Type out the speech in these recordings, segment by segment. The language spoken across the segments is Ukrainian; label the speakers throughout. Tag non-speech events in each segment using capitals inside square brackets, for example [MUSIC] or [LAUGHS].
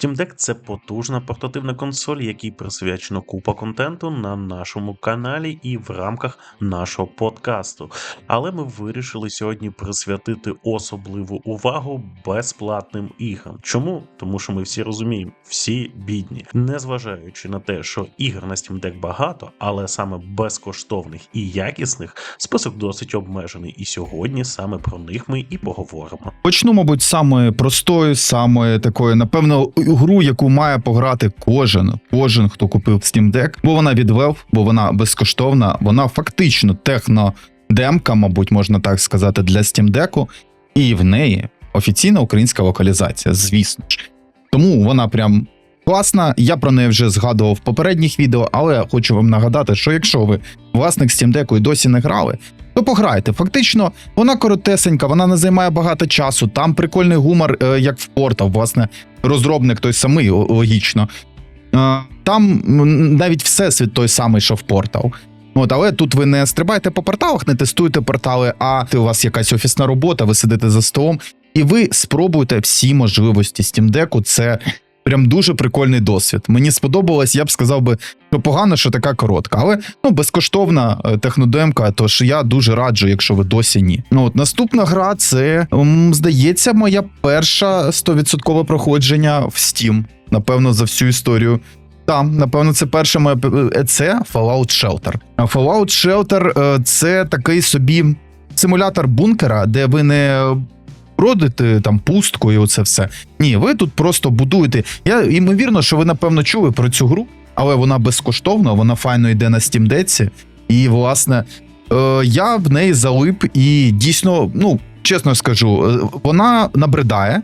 Speaker 1: Steam Deck – це потужна портативна консоль, якій присвячено купа контенту на нашому каналі і в рамках нашого подкасту. Але ми вирішили сьогодні присвятити особливу увагу безплатним іграм. Чому? Тому що ми всі розуміємо, всі бідні, незважаючи на те, що ігр на Steam Deck багато, але саме безкоштовних і якісних список досить обмежений. І сьогодні саме про них ми і поговоримо.
Speaker 2: Почну, мабуть, з самої простої, самої такої, напевно, гру, яку має пограти кожен, кожен, хто купив Steam Deck, бо вона від Valve, бо вона безкоштовна, вона фактично технодемка, мабуть, можна так сказати, для Steam Deck, і в неї офіційна українська локалізація, звісно ж. Тому вона прям. Класна, я про неї вже згадував в попередніх відео, але хочу вам нагадати, що якщо ви власник Steam Deck і досі не грали, то пограйте. Фактично, вона коротесенька, вона не займає багато часу. Там прикольний гумор, е, як в Portal, власне, розробник той самий, логічно. Е, Там навіть всесвіт той самий, що в Portal. От, але тут ви не стрибаєте по порталах, не тестуєте портали, а у вас якась офісна робота, ви сидите за столом, і ви спробуєте всі можливості Steam Deck. Це прям дуже прикольний досвід. Мені сподобалось, я б сказав би, що погано, що така коротка, але ну безкоштовна е, технодемка. Тож я дуже раджу, якщо ви досі ні. Ну от наступна гра, це здається, моя перша 100% проходження в Steam. Напевно, за всю історію. Там, напевно, це перше моє е, це Fallout Shelter. Fallout Shelter е, це такий собі симулятор бункера, де ви не бродите там пустку і оце все. Ні, ви тут просто будуєте. Я ймовірно, що ви напевно чули про цю гру, але вона безкоштовна, вона файно йде на Steam Deck. І, власне, е, я в неї залип і дійсно, ну, чесно скажу, е, вона набридає.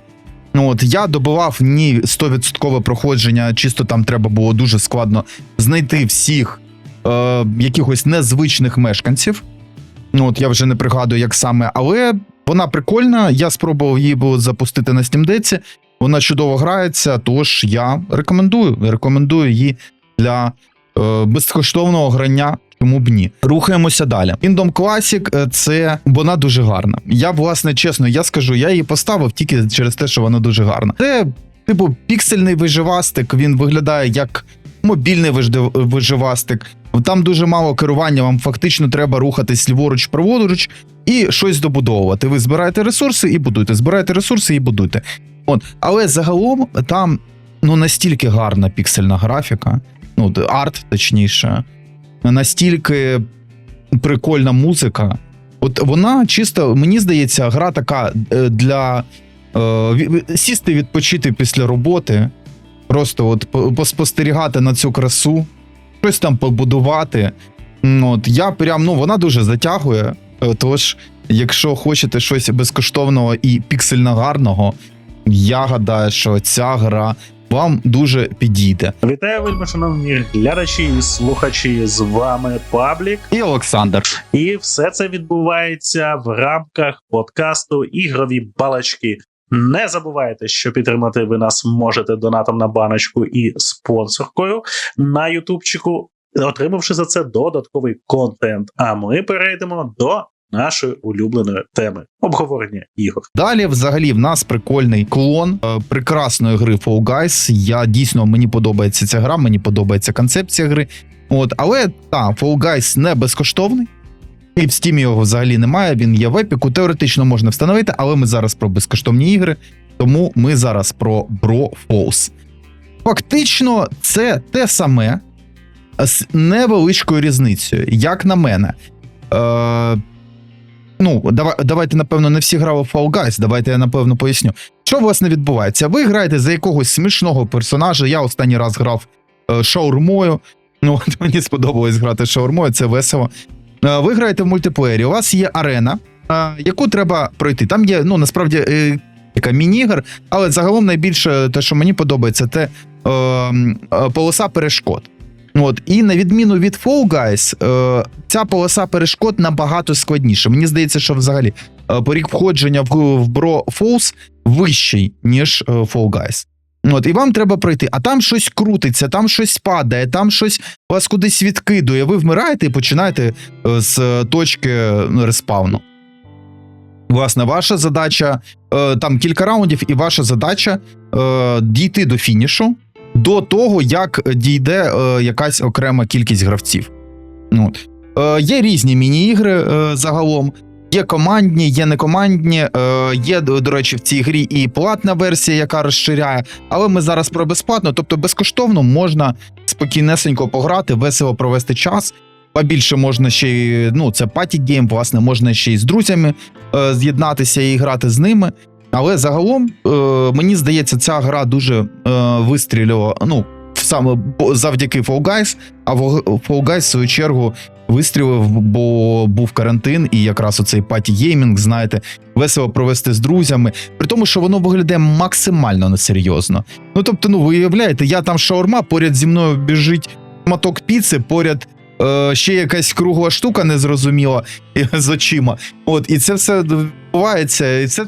Speaker 2: Ну, От я добивав ні 100% проходження, чисто там треба було дуже складно знайти всіх е, якихось незвичних мешканців. Ну, от я вже не пригадую, як саме, але вона прикольна. Я спробував її було запустити на Steam Deck. Вона чудово грається, тож я рекомендую. Рекомендую її для е, безкоштовного грання. Чому б ні? Рухаємося далі. Kingdom Classic е, це вона дуже гарна. Я, власне, чесно, я скажу, я її поставив тільки через те, що вона дуже гарна. Це, типу, піксельний виживастик. Він виглядає як мобільний виживастик. Там дуже мало керування, вам фактично треба рухатись ліворуч, праворуч і щось добудовувати. Ви збираєте ресурси і будуєте, збираєте ресурси і будуєте. От, але загалом там ну настільки гарна піксельна графіка, ну арт, точніше, настільки прикольна музика. От вона чисто, мені здається, гра така е, для е, сісти відпочити після роботи, просто от поспостерігати на цю красу, щось там побудувати. От я прям ну вона дуже затягує. Е, Тож, якщо хочете щось безкоштовного і піксельно гарного, я гадаю, що ця гра вам дуже підійде.
Speaker 1: Вітаю, вельми шановні глядачі і слухачі. З вами Паблік.
Speaker 2: І Олександр.
Speaker 1: І все це відбувається в рамках подкасту Ігрові балачки. Не забувайте, що підтримати ви нас можете донатом на баночку і спонсоркою на Ютубчику, отримавши за це додатковий контент. А ми перейдемо до нашої улюбленої теми обговорення ігор.
Speaker 2: Далі, взагалі, в нас прикольний клон е, прекрасної гри Fall Guys. Я дійсно мені подобається ця гра, мені подобається концепція гри. От, але та Fall Guys не безкоштовний. І в Steam його взагалі немає. Він є в епіку. Теоретично можна встановити, але ми зараз про безкоштовні ігри. Тому ми зараз про Bro Falls. Фактично, це те саме з невеличкою різницею, як на мене. Е, ну, давай, давайте, напевно, не всі грали в Fall Guys, давайте я напевно поясню. Що власне відбувається? Ви граєте за якогось смішного персонажа. Я останній раз грав е, шаурмою. Ну, от [LAUGHS] мені сподобалось грати шаурмою, це весело. Е, ви граєте в мультиплеєрі, у вас є арена, е, яку треба пройти. Там є, ну, насправді, е, міні-ігр, але загалом найбільше те, що мені подобається, це е, е, полоса перешкод. От, і на відміну від Fall Guys, е, ця полоса перешкод набагато складніша. Мені здається, що взагалі е, поріг входження в, в Bro Falls вищий, ніж е, Fall Guys. От, і вам треба пройти, а там щось крутиться, там щось падає, там щось вас кудись відкидує. Ви вмираєте і починаєте е, з точки ну, респауну. Власне, ваша задача там кілька раундів, і ваша задача дійти до фінішу до того, як дійде е, якась окрема кількість гравців. От. Е, є різні міні-ігри е, загалом. Є командні, є некомандні. Є, до, речі, в цій грі і платна версія, яка розширяє. Але ми зараз про безплатно, тобто безкоштовно можна спокійнесенько пограти, весело провести час. Побільше можна ще ну, це паті гейм, власне, можна ще й з друзями з'єднатися і грати з ними. Але загалом, е, мені здається, ця гра дуже е, вистрілила, ну, саме завдяки Fall Guys, а Fall Guys, в свою чергу, вистрілив, бо був карантин, і якраз оцей паті геймінг, знаєте, весело провести з друзями. При тому, що воно виглядає максимально несерйозно. Ну тобто, ну ви уявляєте, я там шаурма, поряд зі мною біжить моток піци, поряд. Е, ще якась кругла штука незрозуміла [LAUGHS] з очима. От, і це все відбувається, і це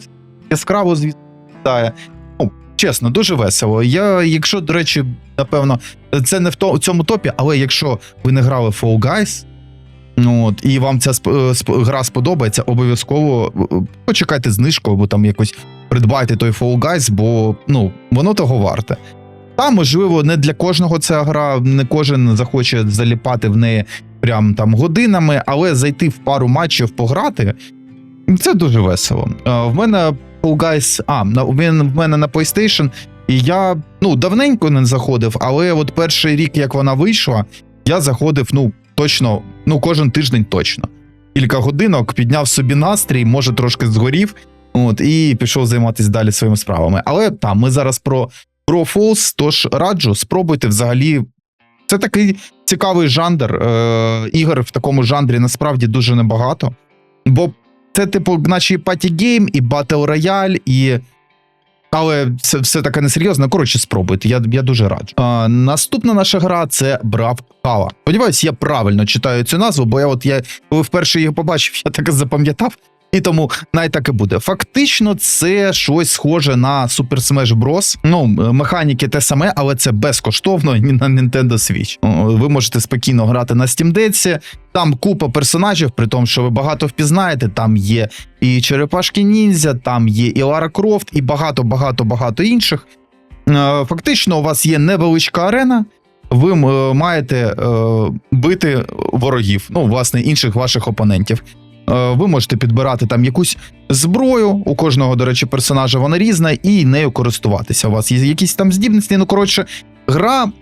Speaker 2: яскраво звітає. Ну, чесно, дуже весело. Я, якщо, до речі, напевно, це не в в цьому топі, але якщо ви не грали Fall Guys, ну, от, і вам ця сп- е, сп- гра сподобається, обов'язково е, почекайте знижку, або там якось придбайте той Fall Guys, бо ну, воно того варте. Та, можливо, не для кожного ця гра, не кожен захоче заліпати в неї прям там годинами, але зайти в пару матчів пограти це дуже весело. Е, В мене Fall Guys, а, він в мене на PlayStation, і я ну давненько не заходив, але от перший рік, як вона вийшла, я заходив ну точно, ну кожен тиждень точно. Кілька годинок підняв собі настрій, може трошки згорів, от і пішов займатися далі своїми справами. Але там ми зараз про, про Falls, тож раджу, спробуйте взагалі. Це такий цікавий жанр. Е, ігор в такому жанрі насправді дуже небагато. Бо це, типу, наче паті гейм, і батл рояль, і. Але це все таке несерйозно. Коротше, спробуйте. Я, я дуже раджу. А, наступна наша гра це Брав Кала. Сподіваюсь, я правильно читаю цю назву, бо я от я коли вперше її побачив, я так запам'ятав. І тому навіть так і буде. Фактично, це щось схоже на Super Smash Bros. Ну, механіки те саме, але це безкоштовно і на Nintendo Switch. Ви можете спокійно грати на Steam Deck. Там купа персонажів, при тому, що ви багато впізнаєте. Там є і Черепашки Ніндзя, там є і Лара Крофт, і багато, багато, багато інших. Е, Фактично, у вас є невеличка арена. Ви маєте е, бити ворогів, ну, власне, інших ваших опонентів. Е, Ви можете підбирати там якусь зброю. У кожного, до речі, персонажа вона різна, і нею користуватися. У вас є якісь там здібності. Ну, коротше, гра,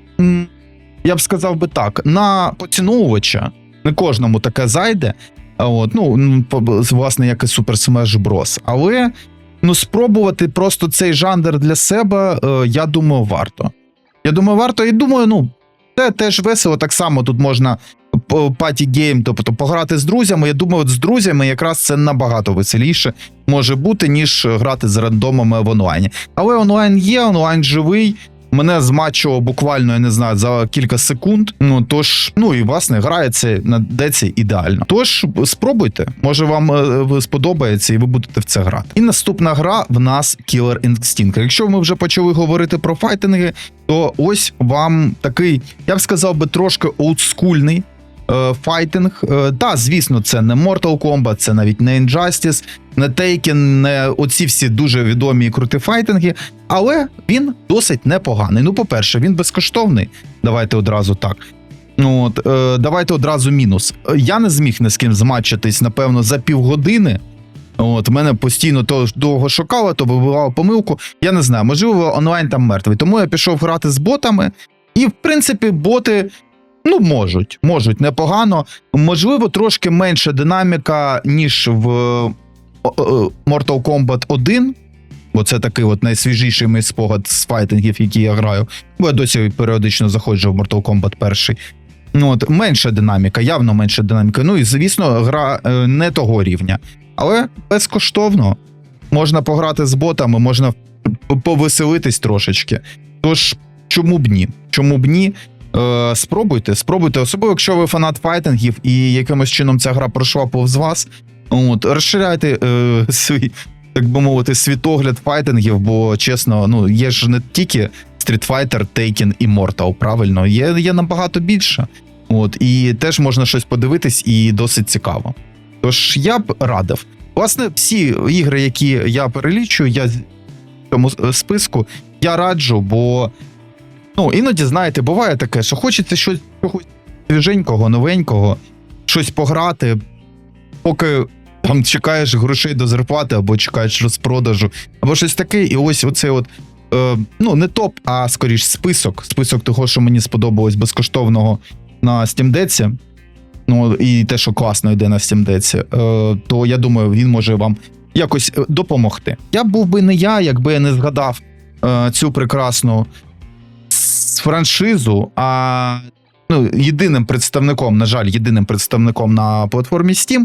Speaker 2: я б сказав би так, на поціновувача не кожному таке зайде. От, ну, власне, як і Super Smash Bros. Але ну, спробувати просто цей жанр для себе, е, я думаю, варто. Я думаю, варто. І думаю, ну, це теж весело. Так само тут можна паті гейм, тобто пограти з друзями. Я думаю, от з друзями якраз це набагато веселіше може бути, ніж грати з рандомами в онлайні. Але онлайн є, онлайн живий. Мене змачував буквально, я не знаю, за кілька секунд. Ну тож, ну і власне грається на деці ідеально. Тож спробуйте, може вам е, сподобається, і ви будете в це грати. І наступна гра в нас Killer Instinct. Якщо ми вже почали говорити про файтинги, то ось вам такий, я б сказав би, трошки олдскульний е, файтинг. Е, да, звісно, це не Mortal Kombat, це навіть не Injustice, не Taken, не оці всі дуже відомі і круті файтинги, але він досить непоганий. Ну, по-перше, він безкоштовний. Давайте одразу так. Ну, От, е, давайте одразу мінус. Е, Я не зміг ні з ким зматчитись, напевно, за півгодини. От, мене постійно то довго шукало, то вибивало помилку. Я не знаю, можливо, онлайн там мертвий. Тому я пішов грати з ботами, і, в принципі, боти. Ну, можуть, можуть непогано. Можливо, трошки менша динаміка, ніж в е, е, Mortal Kombat 1, бо це такий от найсвіжіший мій спогад з файтингів, які я граю. Бо я досі періодично заходжу в Mortal Kombat 1. Ну, от, менша динаміка, явно менша динаміка. Ну і звісно, гра е, не того рівня. Але безкоштовно можна пограти з ботами, можна повеселитись трошечки. Тож, чому б ні? Чому б ні? Е, спробуйте, спробуйте, особливо, якщо ви фанат файтингів і якимось чином ця гра пройшла повз вас. От, розширяйте е, [LAUGHS] свій, так би мовити, світогляд файтингів, бо чесно, ну є ж не тільки Street Fighter, Taken і Mortal, правильно, є, є набагато більше. От, і теж можна щось подивитись, і досить цікаво. Тож я б радив. Власне, всі ігри, які я перелічую, я в цьому списку, я раджу, бо ну, іноді, знаєте, буває таке, що хочеться щось свіженького, новенького, щось пограти, поки там чекаєш грошей до зарплати, або чекаєш розпродажу, або щось таке, і ось оцей от. Е, ну, не топ, а скоріш список. Список того, що мені сподобалось безкоштовного на Steam Deck, ну і те, що класно йде на Steam Deck, е, то я думаю, він може вам якось е, допомогти. Я був би не я, якби я не згадав е, цю прекрасну франшизу, а ну, єдиним представником, на жаль, єдиним представником на платформі Steam,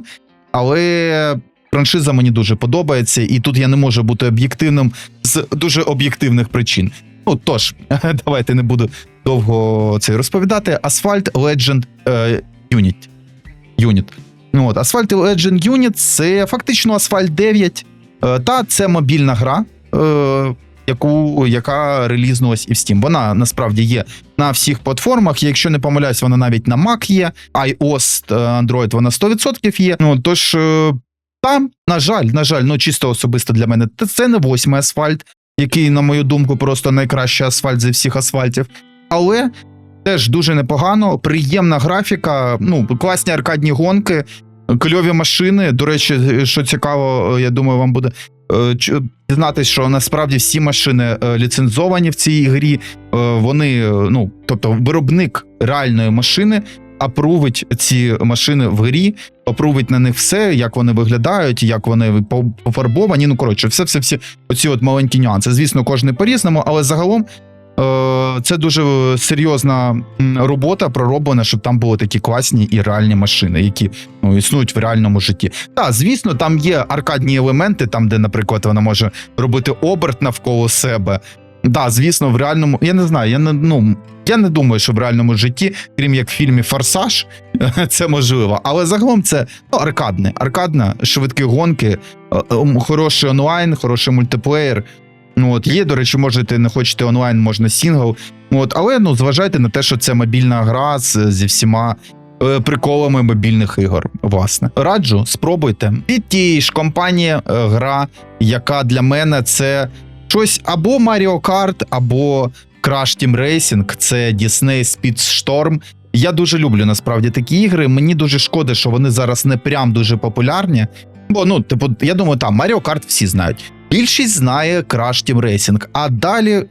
Speaker 2: але франшиза мені дуже подобається, і тут я не можу бути об'єктивним з дуже об'єктивних причин. Ну тож, [LAUGHS] давайте не буду довго це розповідати. Asphalt Legend е. Unit. Ну, от, Asphalt Legend Unit це фактично Asphalt 9. Е, та це мобільна гра, е, яку, яка релізнулась і в Steam. Вона насправді є на всіх платформах. Якщо не помиляюсь, вона навіть на Mac є, iOS, е, Android вона 100% є. Ну, тож, е, там, на жаль, на жаль, ну чисто особисто для мене, це не восьмий асфальт, який, на мою думку, просто найкращий асфальт зі всіх асфальтів. Але теж дуже непогано, приємна графіка, ну, класні аркадні гонки, кльові машини. До речі, що цікаво, я думаю, вам буде е, дізнатись, що насправді всі машини е, ліцензовані в цій грі. Е, Вони, е, ну, тобто, виробник реальної машини апрувить ці машини в грі, опрувить на них все, як вони виглядають, як вони пофарбовані. Ну, коротше, все, все, всі оці от маленькі нюанси. Звісно, кожен по-різному, але загалом. Е, Це дуже серйозна робота пророблена, щоб там були такі класні і реальні машини, які ну, існують в реальному житті. Так, звісно, там є аркадні елементи, там, де, наприклад, вона може робити оберт навколо себе. Да, звісно, в реальному. Я не знаю, я не ну я не думаю, що в реальному житті, крім як в фільмі Форсаж, [LAUGHS] це можливо. Але загалом це ну, аркадне, аркадна, швидкі гонки, е, е, хороший онлайн, хороший мультиплеєр. Ну от є, до речі, можете не хочете онлайн, можна сінгл. Ну, От, але ну зважайте на те, що це мобільна гра з, зі всіма. е, Приколами мобільних ігор, власне, раджу, спробуйте. Від тієї ж компанії е, гра, яка для мене це щось або Mario Kart, або Crash Team Racing, це Disney Speedstorm. Я дуже люблю насправді такі ігри. Мені дуже шкода, що вони зараз не прям дуже популярні. Бо ну, типу, я думаю, там Mario Kart всі знають. Більшість знає Crash Team Racing. А далі,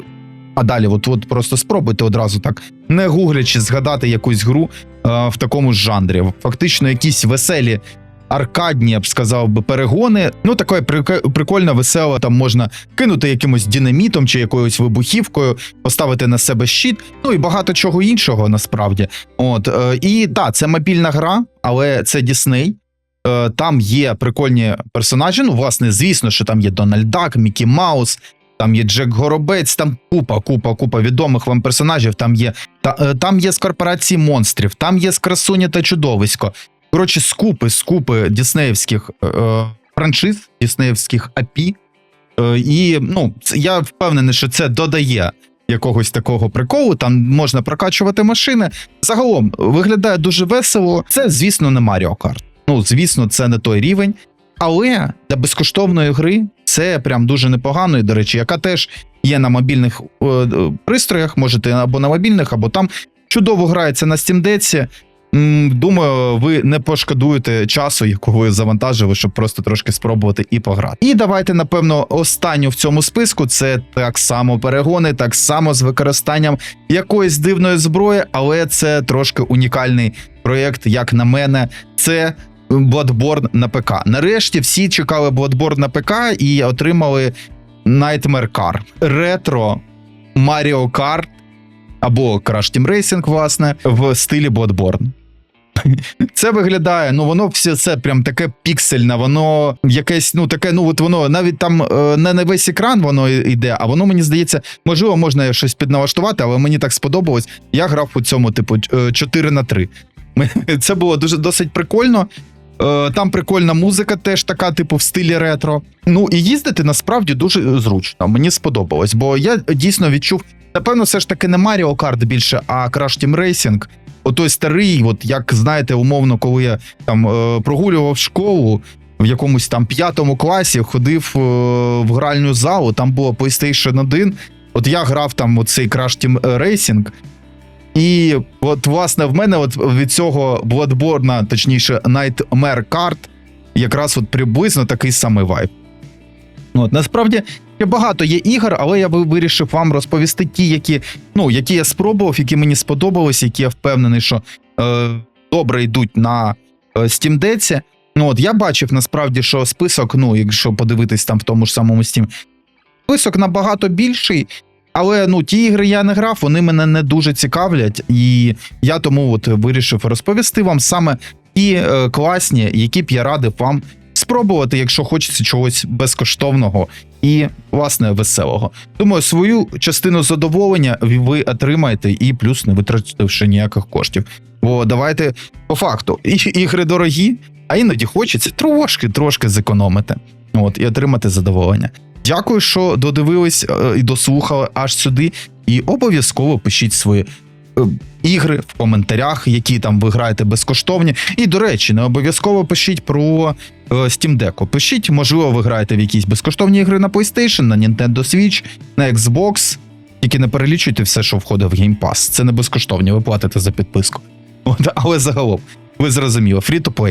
Speaker 2: а далі, от, от просто спробуйте одразу так, не гуглячи, згадати якусь гру е, в такому ж жанрі. Фактично, якісь веселі. Аркадні, я б сказав би, перегони. Ну, таке прик- прикольно, весело. Там можна кинути якимось динамітом чи якоюсь вибухівкою, поставити на себе щит, ну і багато чого іншого насправді. От е, і так, це мобільна гра, але це Дісней. Е, там є прикольні персонажі. Ну, власне, звісно, що там є Дональд Дак, Мікі Маус, там є Джек Горобець, там купа, купа, купа відомих вам персонажів. Там є та, е, там є з корпорації монстрів, там є з красуні та чудовисько. Коротше, скупи, скупи діснеївських е, е, франшиз, діснеївських API. Е, і ну, я впевнений, що це додає якогось такого приколу. Там можна прокачувати машини. Загалом виглядає дуже весело. Це, звісно, не Mario Kart. Ну, звісно, це не той рівень. Але для безкоштовної гри це прям дуже непогано. І, до речі, яка теж є на мобільних е, е, пристроях, можете або на мобільних, або там чудово грається на Steam Deck. Думаю, ви не пошкодуєте часу, якого ви завантажили, щоб просто трошки спробувати і пограти. І давайте, напевно, останню в цьому списку це так само перегони, так само з використанням якоїсь дивної зброї, але це трошки унікальний проєкт, як на мене. Це Bloodborne на ПК. Нарешті всі чекали Bloodborne на ПК і отримали Nightmare Car. Ретро Mario Kart або Crash Team Racing, власне, в стилі Bloodborne. [LAUGHS] Це виглядає, ну воно все це прям таке піксельне, воно якесь, ну таке, ну от воно навіть там е, не на весь екран воно йде, а воно мені здається, можливо, можна щось підналаштувати, але мені так сподобалось. Я грав у цьому, типу, е, 4 на 3. [LAUGHS] Це було дуже досить прикольно. Е, Там прикольна музика, теж така, типу, в стилі ретро. Ну і їздити насправді дуже зручно. Мені сподобалось, бо я дійсно відчув, напевно, все ж таки не Mario Kart більше, а Crash Team Racing. Отой старий, от як знаєте, умовно, коли я там е, прогулював школу в якомусь там п'ятому класі, ходив е, в гральню залу, там було PlayStation 1, От я грав там у цей Crash Team Racing, і от, власне, в мене от від цього Bloodborne, точніше, Nightmare Card, якраз от приблизно такий самий вайб. От, насправді, ще багато є ігор, але я ви- вирішив вам розповісти ті, які, ну, які я спробував, які мені сподобались, які я впевнений, що е, добре йдуть на е, Steam Deck. Ну, от я бачив насправді, що список, ну, якщо подивитись там в тому ж самому Steam, список набагато більший. Але ну ті ігри я не грав, вони мене не дуже цікавлять, і я тому от вирішив розповісти вам саме ті е, класні, які б я радив вам спробувати, якщо хочеться чогось безкоштовного і власне веселого. Думаю, свою частину задоволення ви отримаєте і плюс не витративши ніяких коштів. Бо давайте по факту, і- ігри дорогі, а іноді хочеться трошки трошки зекономити. От і отримати задоволення. Дякую, що додивились е, і дослухали аж сюди. І обов'язково пишіть свої е, ігри в коментарях, які там ви граєте безкоштовні. І, до речі, не обов'язково пишіть про е, Steam Deck. Пишіть, можливо, ви граєте в якісь безкоштовні ігри на PlayStation, на Nintendo Switch, на Xbox. Тільки не перелічуйте все, що входить в Game Pass. Це не безкоштовні, ви платите за підписку. От, але загалом, ви зрозуміли, play.